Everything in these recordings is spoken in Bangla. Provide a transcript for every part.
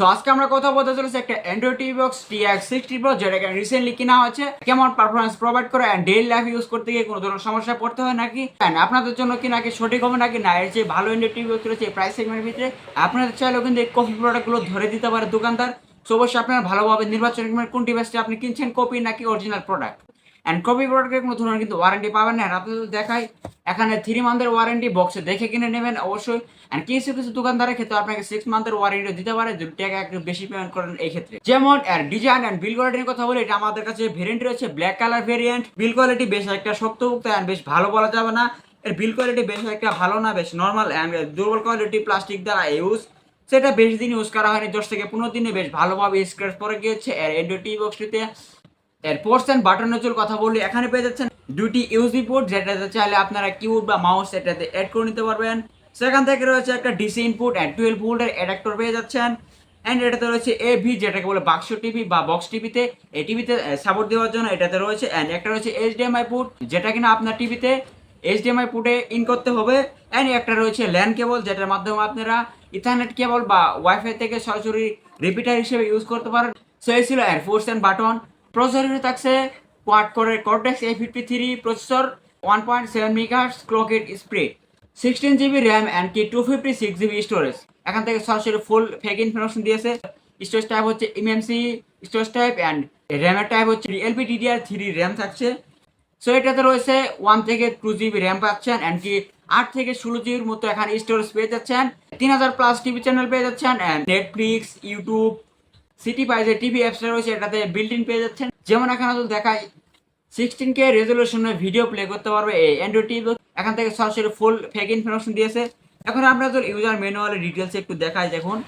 তো আজকে আমরা কথা বলতে চলেছি একটা android TV box T X sixty pro যেটাকে রিসেন্টলি কিনা হয়েছে। কেমন পারফরমেন্স প্রোভাইড করে অ্যান্ড ডেইলি লাইফ ইউজ করতে গিয়ে কোনো ধরনের সমস্যা পড়তে হয় নাকি? আপনাদের জন্য কি নাকি সঠিক হবে নাকি না? এর যে ভালো অ্যান্ড্রয়েড টিভি বক্স রয়েছে প্রাইস সেগমেন্টের ভিতরে। আপনাদের চাইলেও কিন্তু এই কপি প্রোডাক্টগুলো ধরে দিতে পারে দোকানদার। তো অবশ্যই আপনারা ভালোভাবে নির্বাচন কোন ডিভাইসটি আপনি কিনছেন কপি নাকি অরিজিনাল প্রোডাক্ট অ্যান্ড কপি প্রোডাক্টের কোনো ধরনের কিন্তু ওয়ারেন্টি পাবেন না। আর আপনাদের দেখাই, এখানে থ্রি মান্থের ওয়ারেন্টি বক্সে দেখে কিনে নেবেন অবশ্যই। অ্যান্ড কিছু কিছু দোকানদারের ক্ষেত্রে আপনাকে সিক্স মান্থের ওয়ারেন্টি দিতে পারে, যদি টাকা একটু বেশি পেমেন্ট করেন এই ক্ষেত্রে। যেমন আর ডিজাইন অ্যান্ড বিল কোয়ালিটির কথা বলি, এটা আমাদের কাছে ভেরিয়েন্ট রয়েছে black colour variant build quality বেশ একটা শক্তভুক্ত অ্যান্ড বেশ ভালো বলা যাবে না। এর বিল কোয়ালিটি বেশ একটা ভালো না, বেশ নর্মাল অ্যান্ড দুর্বল কোয়ালিটি প্লাস্টিক দ্বারা ইউজ সেটা বেশ দিন ইউজ করা হয়নি, দশ থেকে পনেরো দিনে বেশ ভালোভাবে স্ক্র্যাচ পরে গিয়েছে। এর এন্ড্রয়েড টি বক্সটিতে এর পোর্টস অ্যান্ড বাটন নজল কথা বললে এখানে পেয়ে যাচ্ছেন দুটি ইউএসবি পোর্ট যেটাতে চাইলে আপনারা কিবোর্ড বা মাউস এটাতে অ্যাড করে নিতে পারবেন। সেখান থেকে রয়েছে একটা ডিসি ইনপুট অ্যান্ড টুয়েলভ ভোল্টের অ্যাডাপ্টর পেয়ে যাচ্ছেন। অ্যান্ড এটাতে রয়েছে এ ভি যেটাকে বলে বাক্স টিভি বা বক্স টিভিতে এই টিভিতে সাপোর্ট দেওয়ার জন্য এটাতে রয়েছে অ্যান্ড একটা রয়েছে এইচডিএমআই পুট যেটা কিনা আপনার টিভিতে এইচডিএমআই পুটে ইন করতে হবে। অ্যান্ড একটা রয়েছে ল্যান্ড কেবল যেটার মাধ্যমে আপনারা ইথারনেট কেবল বা ওয়াইফাই থেকে সরাসরি রিপিটার হিসেবে ইউজ করতে পারেন। সো এই ছিল air force and button processor থাকছে কোয়াড করে cortex A fifty three processor one point seven megahertz clocked speed sixteen GB RAM and কি two fifty six GB storage এখান থেকে সরাসরি ফুল ফেক ইনফরমেশন দিয়েছে। স্টোরেজ টাইপ হচ্ছে এমএমসি স্টোরেজ টাইপ অ্যান্ড র্যামের টাইপ হচ্ছে এলপি ডিডিআর থ্রি র্যাম থাকছে। সো এটাতে রয়েছে ওয়ান থেকে টু জিবি র্যাম পাচ্ছেন অ্যান্ড কি আট থেকে ষোলো জিবির মতো এখানে স্টোরেজ পেয়ে যাচ্ছেন। তিন হাজার প্লাস টিভি চ্যানেল পেয়ে যাচ্ছেন অ্যান্ড নেটফ্লিক্স ইউটিউব সিটি পাইজে টিভি অ্যাপসটা রয়েছে, এটাতে বিল্ট ইন পেয়ে যাচ্ছেন। যেমন এখানে তো দেখায় সিক্সটিন কে রেজলিউশনে ভিডিও প্লে করতে পারবে এই অ্যান্ড্রয়েড টিভি এখান থেকে সরাসরি ফুল ফেক ইনফরমেশন দিয়েছে। এখন আমরা যদি ইউজার ম্যানুয়ালের ডিটেলস একটু দেখাই, দেখুন।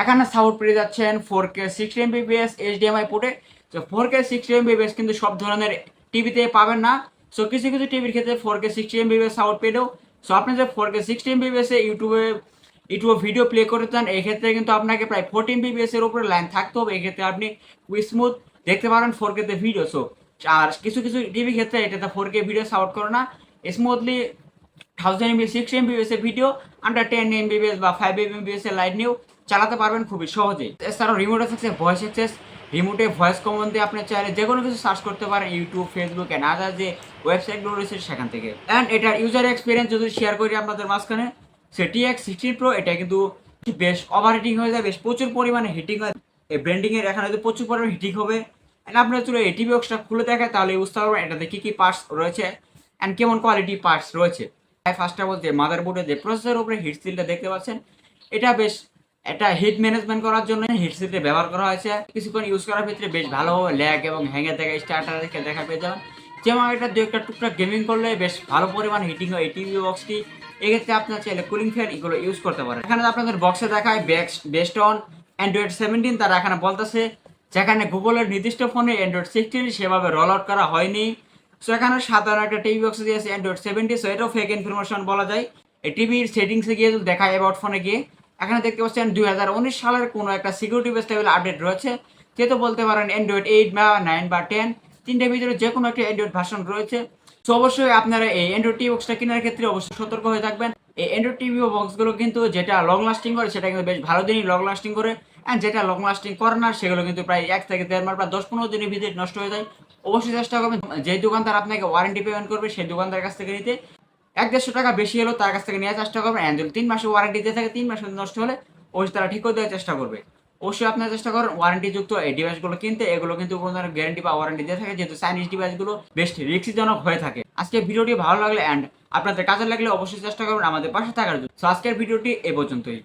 এখানে সাউন্ড পেয়ে যাচ্ছেন four K sixty Mbps HDMI পোর্টে তো ফোর কে সিক্সটি এমবিপিএস কিন্তু সব ধরনের টিভিতে পাবেন না। সো কিছু কিছু টিভির ক্ষেত্রে four K sixty Mbps sound পেলেও। সো আপনি যে ফোর কে সিক্সটি এমবিপিএসে ইউটিউবে ইউটিউবে ভিডিও প্লে করতে চান এই ক্ষেত্রে কিন্তু আপনাকে প্রায় ফোরটিন বিবিএস এর উপরে লাইন থাকতে হবে। এই ক্ষেত্রে আপনি স্মুথ দেখতে পারেন ফোর কেতে ভিডিও সো আর কিছু কিছু টিভি ক্ষেত্রে এটাতে ফোর কে ভিডিও সাপোর্ট করে না। Smoothly thousand MB six MBs এর ভিডিও আন্ডার টেন এমবিএস বা ফাইভ এমবিএস এর লাইট নিয়েও চালাতে পারবেন খুবই সহজেই। এছাড়াও রিমোট থাকছে ভয়েস অ্যাক্সেস রিমোটে ভয়েস কমন দিয়ে আপনি চাইলে যে কোনো কিছু সার্চ করতে পারেন ইউটিউব ফেসবুক অ্যান্ড আদার যে ওয়েবসাইটগুলো রয়েছে সেখান থেকে। অ্যান্ড এটার ইউজার এক্সপিরিয়েন্স যদি শেয়ার করি আপনাদের মাঝখানে সেটি এক্স সিক্সটিন প্রো এটা কিন্তু বেশ ওভার হিটিং হয়ে যায়, বেশ প্রচুর পরিমাণে হিটিং হয়। এই ব্র্যান্ডিংয়ের এখানে যদি প্রচুর পরিমাণে হিটিং হবে অ্যান্ড আপনার যদি এটি বক্সটা খুলে দেখে তাহলে বুঝতে পারবেন এটাতে কী কী পার্টস রয়েছে অ্যান্ড কেমন কোয়ালিটি পার্টস রয়েছে। ফার্স্টটা বলতে মাদারবোর্ডে যে প্রসেসরের উপরে হিট সিলটা দেখতে পাচ্ছেন, এটা বেশ এটা হিট ম্যানেজমেন্ট করার জন্য হিট সিলটা ব্যবহার করা হয়েছে। কিছুক্ষণ ইউজ করার ক্ষেত্রে বেশ ভালোভাবে ল্যাগ এবং হ্যাঙে দেখা স্টার্টার দেখে দেখা পেয়ে যাবেন। যেমন এটা দু একটা টুকটাক গেমিং করলে বেশ ভালো পরিমাণ হিটিং হয় এই টিভি বক্সটি এক্ষেত্রে আপনার চাইলে কুলিং ফ্যান এগুলো ইউজ করতে পারেন। এখানে আপনাদের বক্সে দেখায় বেস্ট অন অ্যান্ড্রয়েড সেভেন্টিন তারা এখানে বলতেছে, যেখানে গুগলের নির্দিষ্ট ফোনে অ্যান্ড্রয়েড সিক্সটিন সেভাবে রোল আউট করা হয়নি। সো এখানে সাধারণ একটা টিভি বক্সে দিয়েছে অ্যান্ড্রয়েড সেভেন্টি সো এটাও ফেক ইনফরমেশন বলা যায়। এই টিভির সেটিংসে গিয়ে দেখায় অ্যাবাউট ফোনে গিয়ে, এখানে দেখতে পাচ্ছেন দুই হাজার উনিশ সালের কোনো একটা সিকিউরিটি বেস লেভেল আপডেট রয়েছে। যেহেতু বলতে পারেন অ্যান্ড্রয়েড এইট বা নাইন বা টেন তিনটের ভিতরে যে কোনো একটা অ্যান্ড্রয়েড ভার্সন রয়েছে। তো অবশ্যই আপনারা এই অ্যান্ড্রয়েড টিভি বক্সটা কেনার ক্ষেত্রে অবশ্যই সতর্ক হয়ে থাকবেন। এই অ্যান্ড্রয়েড টিভি বক্সগুলো কিন্তু যেটা লং লাস্টিং করে, সেটা কিন্তু বেশ ভালো দিনই লং লাস্টিং করে। অ্যান্ড যেটা লং লাস্টিং করে না, সেগুলো কিন্তু প্রায় এক থেকে দেড় মাস বা দশ পনেরো দিনের ভিতরে নষ্ট হয়ে যায়। অবশ্যই চেষ্টা করবেন, যে দোকানদার আপনাকে ওয়ারেন্টি পেমেন্ট করবে, সেই দোকানদারের কাছ থেকে নিতে। এক দেড়শো টাকা বেশি হলেও তার কাছ থেকে নেওয়ার চেষ্টা করবেন। অ্যান্ড যদি তিন মাসে ওয়ারেন্টি দিয়ে থাকে, তিন মাসে নষ্ট হলে অবশ্যই তারা ঠিক করে দেওয়ার চেষ্টা করবে। অবশ্যই আপনার চেষ্টা করেন ওয়ারেন্টি যুক্ত এই ডিভাইসগুলো কিনতে। এগুলো কিন্তু কোনো ধরনের গ্যারান্টি বা ওয়ারেন্টি দিয়ে থাকে, যেহেতু চাইনিজ ডিভাইসগুলো বেশ রিক্সিজনক হয়ে থাকে। আজকে ভিডিওটি ভালো লাগলে অ্যান্ড আপনাদের কাজে লাগলে অবশ্যই চেষ্টা করবেন আমাদের পাশে থাকার জন্য। আজকের ভিডিওটি এ পর্যন্তই।